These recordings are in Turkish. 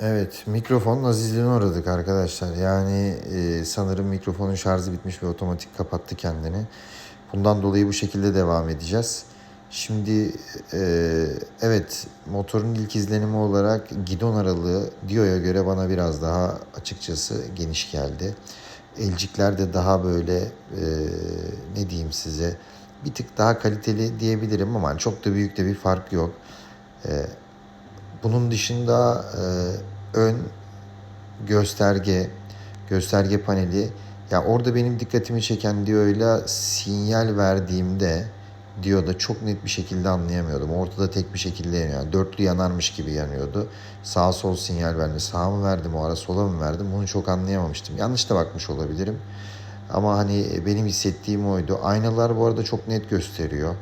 Evet, mikrofonun azizliğine uğradık arkadaşlar. Yani e, sanırım mikrofonun şarjı bitmiş ve otomatik kapattı kendini. Bundan dolayı bu şekilde devam edeceğiz. Şimdi e, evet motorun ilk izlenimi olarak gidon aralığı Dio'ya göre bana biraz daha açıkçası geniş geldi. Elcikler de daha böyle e, ne diyeyim size bir tık daha kaliteli diyebilirim ama çok da büyük de bir fark yok. Bunun dışında e, ön gösterge, gösterge paneli ya orada benim dikkatimi çeken Dio'yla sinyal verdiğimde Dio'da çok net bir şekilde anlayamıyordum. Ortada tek bir şekilde yanıyor. Yani dörtlü yanarmış gibi yanıyordu. Sağ sol sinyal verme. Sağa mı verdim o ara sola mı verdim bunu çok anlayamamıştım. Yanlış da bakmış olabilirim. Ama hani benim hissettiğim oydu. Aynalar bu arada çok net gösteriyor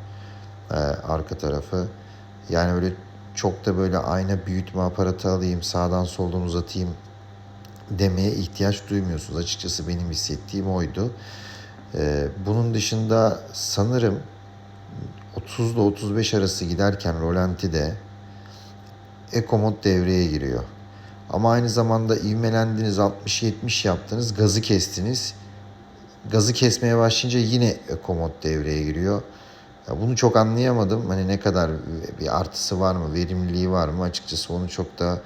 e, arka tarafı. Yani öyle çok da böyle ayna büyütme aparatı alayım, sağdan soldan uzatayım demeye ihtiyaç duymuyorsunuz. Açıkçası benim hissettiğim oydu. Ee, bunun dışında sanırım 30 ile 35 arası giderken rolantide Eco mod devreye giriyor. Ama aynı zamanda ivmelendiniz 60-70 yaptınız gazı kestiniz. Gazı kesmeye başlayınca yine Eco mod devreye giriyor. Ya bunu çok anlayamadım. Hani ne kadar bir artısı var mı, verimliliği var mı açıkçası onu çok da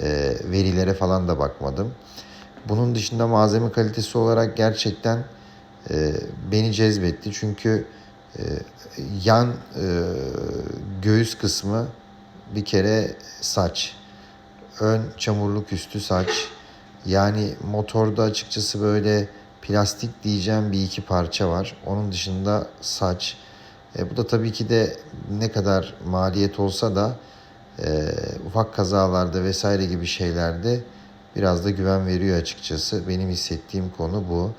e, verilere falan da bakmadım. Bunun dışında malzeme kalitesi olarak gerçekten e, beni cezbetti. Çünkü e, yan e, göğüs kısmı bir kere saç. Ön çamurluk üstü saç. Yani motorda açıkçası böyle plastik diyeceğim bir iki parça var. Onun dışında saç. E, bu da tabii ki de ne kadar maliyet olsa da e, ufak kazalarda vesaire gibi şeylerde biraz da güven veriyor açıkçası. Benim hissettiğim konu bu.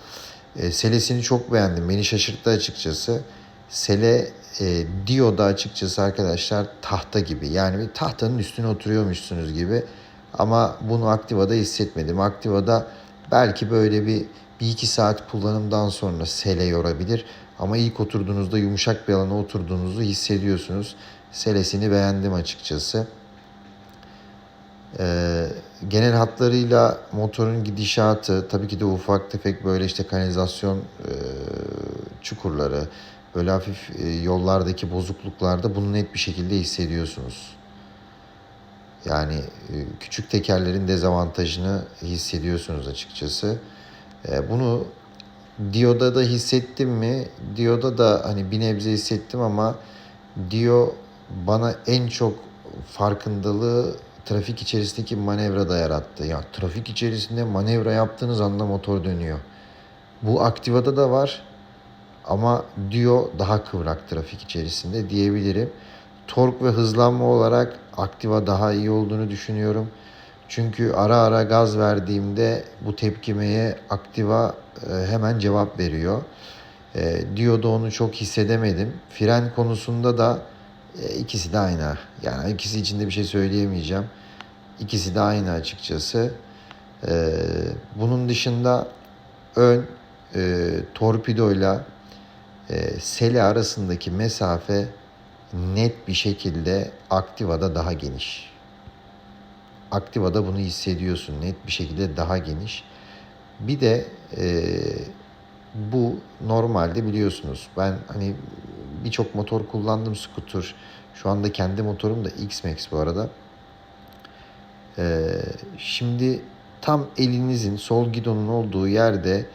E, selesini çok beğendim. Beni şaşırttı açıkçası. Sele e, Dio'da açıkçası arkadaşlar tahta gibi. Yani bir tahtanın üstüne oturuyormuşsunuz gibi. Ama bunu Activa'da hissetmedim. Activa'da belki böyle bir bir iki saat kullanımdan sonra sele yorabilir. Ama ilk oturduğunuzda yumuşak bir alana oturduğunuzu hissediyorsunuz. Selesini beğendim açıkçası. Ee, genel hatlarıyla motorun gidişatı tabii ki de ufak tefek böyle işte kanalizasyon e, çukurları böyle hafif e, yollardaki bozukluklarda bunu net bir şekilde hissediyorsunuz. Yani e, küçük tekerlerin dezavantajını hissediyorsunuz açıkçası. E, bunu Dio'da da hissettim mi? Dio'da da hani bir nebze hissettim ama Dio bana en çok farkındalığı trafik içerisindeki manevrada yarattı. Ya trafik içerisinde manevra yaptığınız anda motor dönüyor. Bu Activa'da da var ama Dio daha kıvrak trafik içerisinde diyebilirim. Tork ve hızlanma olarak Activa daha iyi olduğunu düşünüyorum. Çünkü ara ara gaz verdiğimde bu tepkimeye Activa e, hemen cevap veriyor. E, Dio'da onu çok hissedemedim. Fren konusunda da e, ikisi de aynı. Yani ikisi içinde bir şey söyleyemeyeceğim. İkisi de aynı açıkçası. Bunun dışında ön torpidoyla sele arasındaki mesafe net bir şekilde Activa'da daha geniş. Activa'da bunu hissediyorsun net bir şekilde daha geniş. Bir de e, bu normalde biliyorsunuz ben hani birçok motor kullandım scooter. Şu anda kendi motorum da X-Max bu arada. E, şimdi tam elinizin sol gidonun olduğu yerde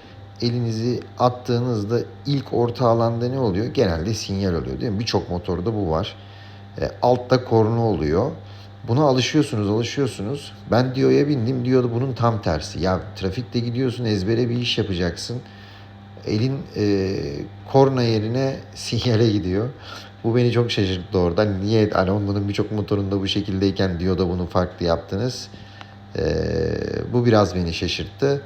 elinizi attığınızda ilk orta alanda ne oluyor? Genelde sinyal oluyor değil mi? Birçok motorda bu var. E, altta korna oluyor. Buna alışıyorsunuz, alışıyorsunuz. Ben Dio'ya bindim. Dio da bunun tam tersi. Ya trafikte gidiyorsun, ezbere bir iş yapacaksın. Elin e, korna yerine sinyale gidiyor. Bu beni çok şaşırttı oradan. Niye hani onların birçok motorunda bu şekildeyken Dio'da bunu farklı yaptınız? E, bu biraz beni şaşırttı.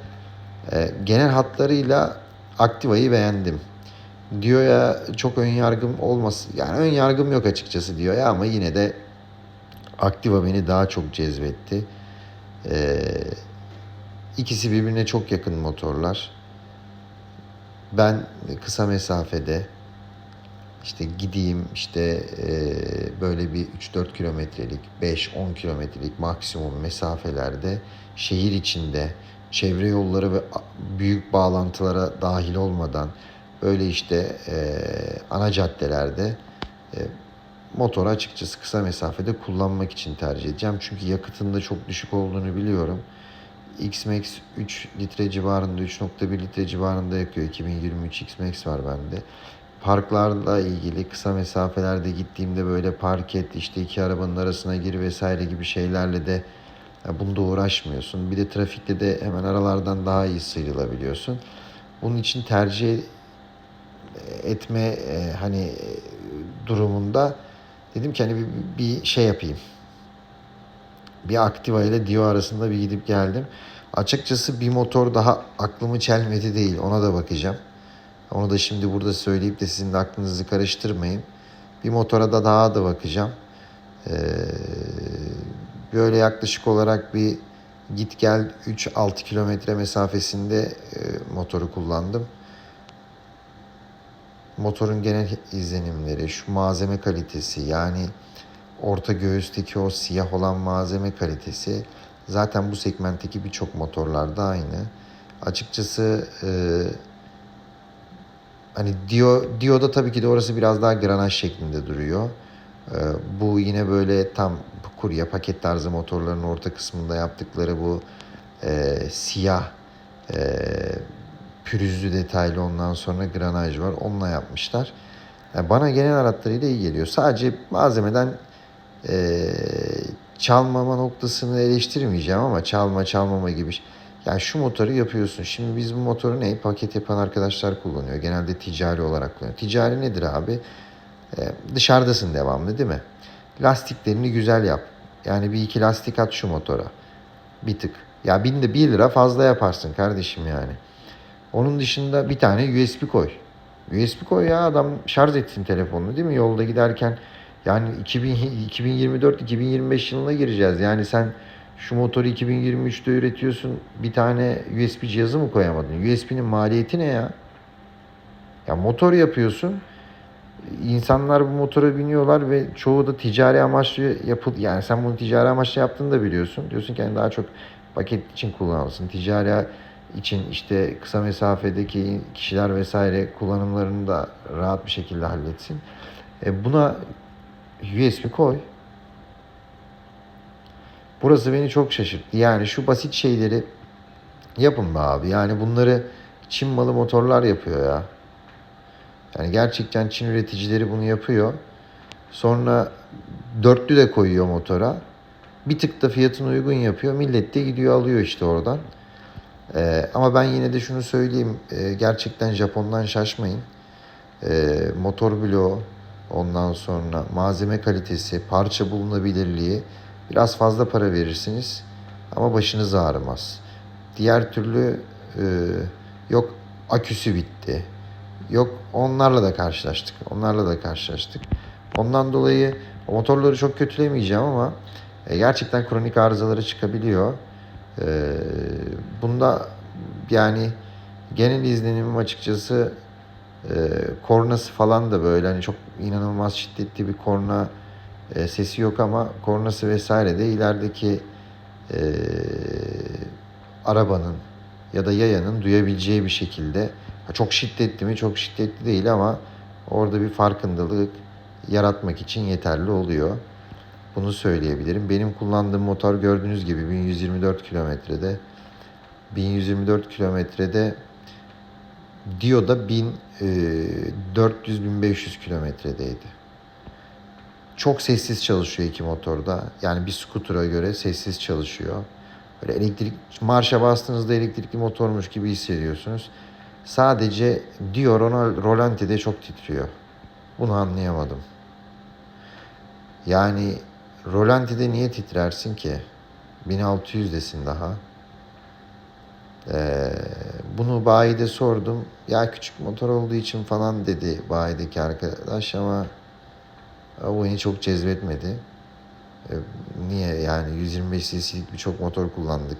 E, genel hatlarıyla Activa'yı beğendim. Dio'ya çok ön yargım olmasın. Yani ön yargım yok açıkçası Dio'ya ama yine de Activa beni daha çok cezbetti. Ee, ikisi birbirine çok yakın motorlar. Ben kısa mesafede işte gideyim işte e, böyle bir 3-4 kilometrelik, 5-10 kilometrelik maksimum mesafelerde şehir içinde çevre yolları ve büyük bağlantılara dahil olmadan böyle işte e, ana caddelerde e, motoru açıkçası kısa mesafede kullanmak için tercih edeceğim. Çünkü yakıtın da çok düşük olduğunu biliyorum. X-Max 3 litre civarında, 3.1 litre civarında yakıyor. 2023 X-Max var bende. Parklarla ilgili kısa mesafelerde gittiğimde böyle park et, işte iki arabanın arasına gir vesaire gibi şeylerle de bunda uğraşmıyorsun. Bir de trafikte de hemen aralardan daha iyi sıyrılabiliyorsun. Bunun için tercih etme e, hani e, durumunda dedim ki hani bir, bir şey yapayım. Bir Activa ile Dio arasında bir gidip geldim. Açıkçası bir motor daha aklımı çelmedi değil. Ona da bakacağım. Onu da şimdi burada söyleyip de sizin de aklınızı karıştırmayın. Bir motora da daha da bakacağım. Ee, böyle yaklaşık olarak bir git gel 3-6 kilometre mesafesinde e, motoru kullandım. Motorun genel izlenimleri, şu malzeme kalitesi yani orta göğüsteki o siyah olan malzeme kalitesi zaten bu segmentteki birçok motorlarda aynı. Açıkçası e, hani Dio, Dio'da tabii ki de orası biraz daha granaj şeklinde duruyor. E, bu yine böyle tam kurye paket tarzı motorların orta kısmında yaptıkları bu e, siyah e, pürüzlü detaylı ondan sonra granaj var. Onunla yapmışlar. Yani bana genel hatlarıyla iyi geliyor. Sadece malzemeden e, çalmama noktasını eleştirmeyeceğim ama çalma çalmama gibi. Yani şu motoru yapıyorsun. Şimdi biz bu motoru ne? Paket yapan arkadaşlar kullanıyor. Genelde ticari olarak kullanıyor. Ticari nedir abi? E, dışarıdasın devamlı değil mi? Lastiklerini güzel yap. Yani bir iki lastik at şu motora. Bir tık. Ya binde bir lira fazla yaparsın kardeşim yani. Onun dışında bir tane USB koy. USB koy ya adam şarj etsin telefonunu değil mi? Yolda giderken yani 2024-2025 yılına gireceğiz. Yani sen şu motoru 2023'te üretiyorsun. Bir tane USB cihazı mı koyamadın? USB'nin maliyeti ne ya? Ya motor yapıyorsun. İnsanlar bu motora biniyorlar ve çoğu da ticari amaçlı yapıl yani sen bunu ticari amaçlı yaptığını da biliyorsun. Diyorsun ki yani daha çok paket için kullanılsın. Ticari için işte kısa mesafedeki kişiler vesaire kullanımlarını da rahat bir şekilde halletsin. E buna USB koy. Burası beni çok şaşırttı. Yani şu basit şeyleri yapın be abi. Yani bunları Çin malı motorlar yapıyor ya. Yani gerçekten Çin üreticileri bunu yapıyor. Sonra dörtlü de koyuyor motora. Bir tık da fiyatını uygun yapıyor. Millet de gidiyor alıyor işte oradan. Ee, ama ben yine de şunu söyleyeyim. Ee, gerçekten Japon'dan şaşmayın. Ee, motor bloğu, ondan sonra malzeme kalitesi, parça bulunabilirliği biraz fazla para verirsiniz. Ama başınız ağrımaz. Diğer türlü e, yok aküsü bitti. Yok onlarla da karşılaştık. Onlarla da karşılaştık. Ondan dolayı motorları çok kötülemeyeceğim ama e, gerçekten kronik arızaları çıkabiliyor. E, bunda yani genel izlenimim açıkçası e, kornası falan da böyle hani çok inanılmaz şiddetli bir korna e, sesi yok ama kornası vesaire de ilerideki e, arabanın ya da yayanın duyabileceği bir şekilde çok şiddetli mi çok şiddetli değil ama orada bir farkındalık yaratmak için yeterli oluyor. Bunu söyleyebilirim. Benim kullandığım motor gördüğünüz gibi 1124 kilometrede 1124 kilometrede Dio'da 1400-1500 kilometredeydi. Çok sessiz çalışıyor iki motorda. Yani bir scooter'a göre sessiz çalışıyor. Böyle elektrik marşa bastığınızda elektrikli motormuş gibi hissediyorsunuz. Sadece Dio Rolanti'de çok titriyor. Bunu anlayamadım. Yani Rolanti'de niye titrersin ki? 1600 desin daha. Ee, bunu bayide sordum. Ya küçük motor olduğu için falan dedi bayideki arkadaş ama o beni çok cezbetmedi. Ee, niye yani 125 cc'lik birçok motor kullandık.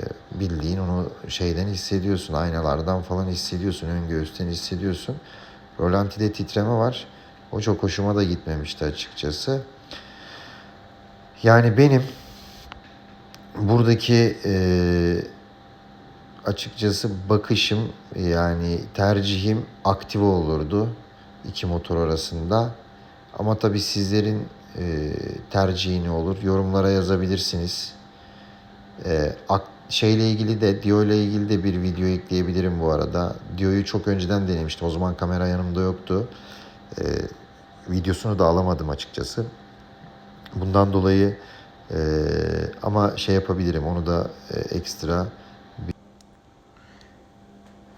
Ee, bildiğin onu şeyden hissediyorsun. Aynalardan falan hissediyorsun. Ön göğüsten hissediyorsun. Rolanti'de titreme var. O çok hoşuma da gitmemişti açıkçası. Yani benim buradaki e, açıkçası bakışım yani tercihim aktive olurdu iki motor arasında. Ama tabii sizlerin e, tercihi ne olur? Yorumlara yazabilirsiniz. E, ak- şeyle ilgili de Dio ile ilgili de bir video ekleyebilirim bu arada. Dio'yu çok önceden denemiştim. O zaman kamera yanımda yoktu. E, videosunu da alamadım açıkçası. Bundan dolayı e, ama şey yapabilirim. Onu da e, ekstra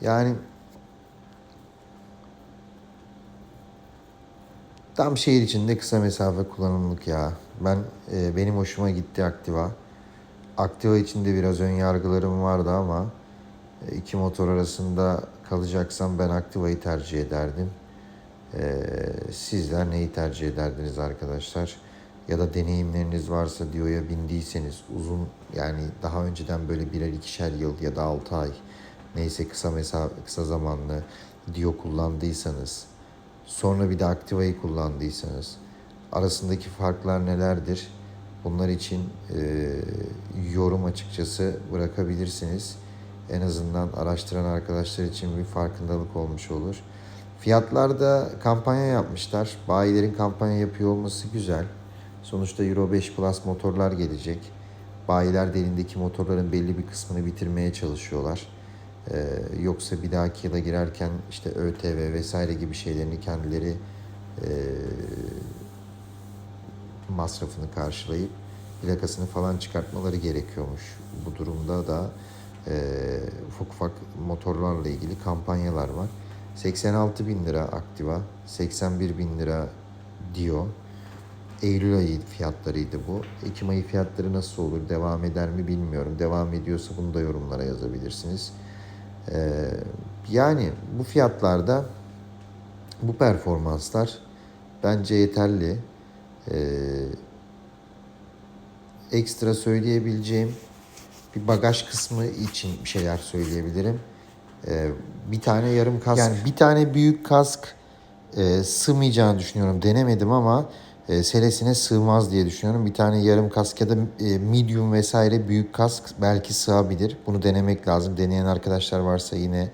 yani Tam şehir içinde kısa mesafe kullanımlık ya. Ben e, benim hoşuma gitti Activa. Activa içinde biraz ön yargılarım vardı ama e, iki motor arasında kalacaksam ben Activa'yı tercih ederdim. E, sizler neyi tercih ederdiniz arkadaşlar? Ya da deneyimleriniz varsa Dio'ya bindiyseniz uzun yani daha önceden böyle birer ikişer yıl ya da 6 ay neyse kısa mesafe kısa zamanlı Dio kullandıysanız sonra bir de Activa'yı kullandıysanız arasındaki farklar nelerdir? Bunlar için e, yorum açıkçası bırakabilirsiniz. En azından araştıran arkadaşlar için bir farkındalık olmuş olur. Fiyatlarda kampanya yapmışlar. Bayilerin kampanya yapıyor olması güzel. Sonuçta Euro 5 Plus motorlar gelecek. Bayiler de elindeki motorların belli bir kısmını bitirmeye çalışıyorlar. Ee, yoksa bir dahaki yıla girerken işte ÖTV vesaire gibi şeylerini kendileri e, masrafını karşılayıp plakasını falan çıkartmaları gerekiyormuş. Bu durumda da e, ufak ufak motorlarla ilgili kampanyalar var. 86 bin lira Activa, 81 bin lira Dio. Eylül ayı fiyatlarıydı bu. Ekim ayı fiyatları nasıl olur, devam eder mi bilmiyorum. Devam ediyorsa bunu da yorumlara yazabilirsiniz. Ee, yani bu fiyatlarda bu performanslar bence yeterli. Ee, ekstra söyleyebileceğim bir bagaj kısmı için bir şeyler söyleyebilirim. Ee, bir tane yarım kask, yani bir tane büyük kask e, sığmayacağını düşünüyorum. Denemedim ama e, selesine sığmaz diye düşünüyorum. Bir tane yarım kask ya da e, medium vesaire büyük kask belki sığabilir. Bunu denemek lazım. Deneyen arkadaşlar varsa yine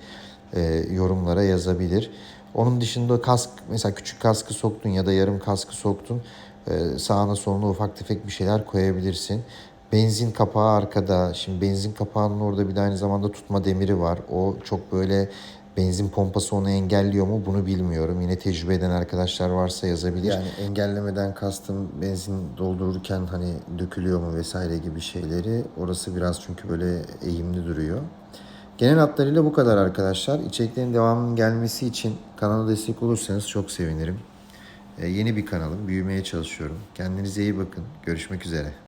e, yorumlara yazabilir. Onun dışında kask mesela küçük kaskı soktun ya da yarım kaskı soktun. E, sağına soluna ufak tefek bir şeyler koyabilirsin. Benzin kapağı arkada. Şimdi benzin kapağının orada bir de aynı zamanda tutma demiri var. O çok böyle benzin pompası onu engelliyor mu bunu bilmiyorum. Yine tecrübe eden arkadaşlar varsa yazabilir. Yani engellemeden kastım benzin doldururken hani dökülüyor mu vesaire gibi şeyleri. Orası biraz çünkü böyle eğimli duruyor. Genel hatlarıyla bu kadar arkadaşlar. İçeriklerin devamının gelmesi için kanala destek olursanız çok sevinirim. Ee, yeni bir kanalım. Büyümeye çalışıyorum. Kendinize iyi bakın. Görüşmek üzere.